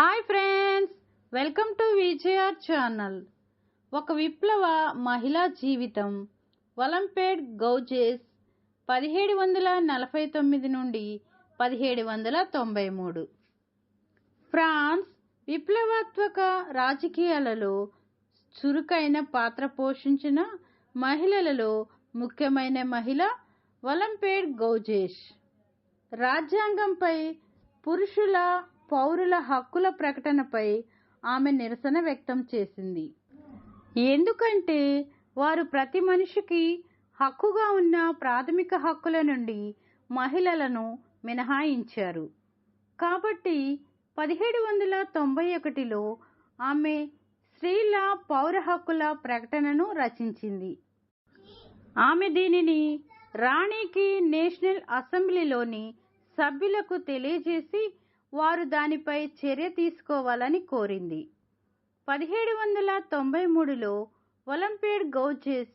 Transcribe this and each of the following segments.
Hi friends welcome to VijayaR channel. ఒక విప్లవ మహిళా జీవితం ఒలంపేడ్ గౌజెస్ పదిహేడు వందల నలభై తొమ్మిది నుండి పదిహేడు వందల తొంభై మూడు. ఫ్రాన్స్ విప్లవాత్మక రాజకీయాలలో చురుకైన పాత్ర పోషించిన మహిళలలో ముఖ్యమైన మహిళ ఒలంపేడ్ గౌజేష్. రాజ్యాంగంపై పురుషుల పౌరుల హక్కుల ప్రకటనపై ఆమె నిరసన వ్యక్తం చేసింది. ఎందుకంటే వారు ప్రతి మనిషికి హక్కుగా ఉన్న ప్రాథమిక హక్కుల నుండి మహిళలను మినహాయించారు. కాబట్టి పదిహేడు వందల తొంభై ఒకటిలో ఆమె స్త్రీల పౌర హక్కుల ప్రకటనను రచించింది. ఆమె దీనిని రాణికి నేషనల్ అసెంబ్లీలోని సభ్యులకు తెలియజేసి వారు దానిపై చర్య తీసుకోవాలని కోరింది. పదిహేడు వందల తొంభై మూడులో ఒలింపియడ్ గౌజెస్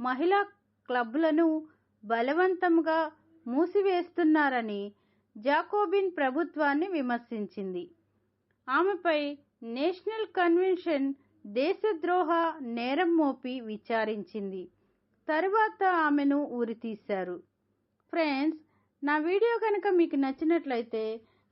మహిళా క్లబ్లను బలవంతంగా మూసివేస్తున్నారని జాకోబిన్ ప్రభుత్వాన్ని విమర్శించింది. ఆమెపై నేషనల్ కన్వెన్షన్ దేశద్రోహ నేరం మోపి విచారించింది. తరువాత ఆమెను ఉరితీశారు ఫ్రెండ్స్ నా వీడియో కనుక మీకు నచ్చినట్లయితే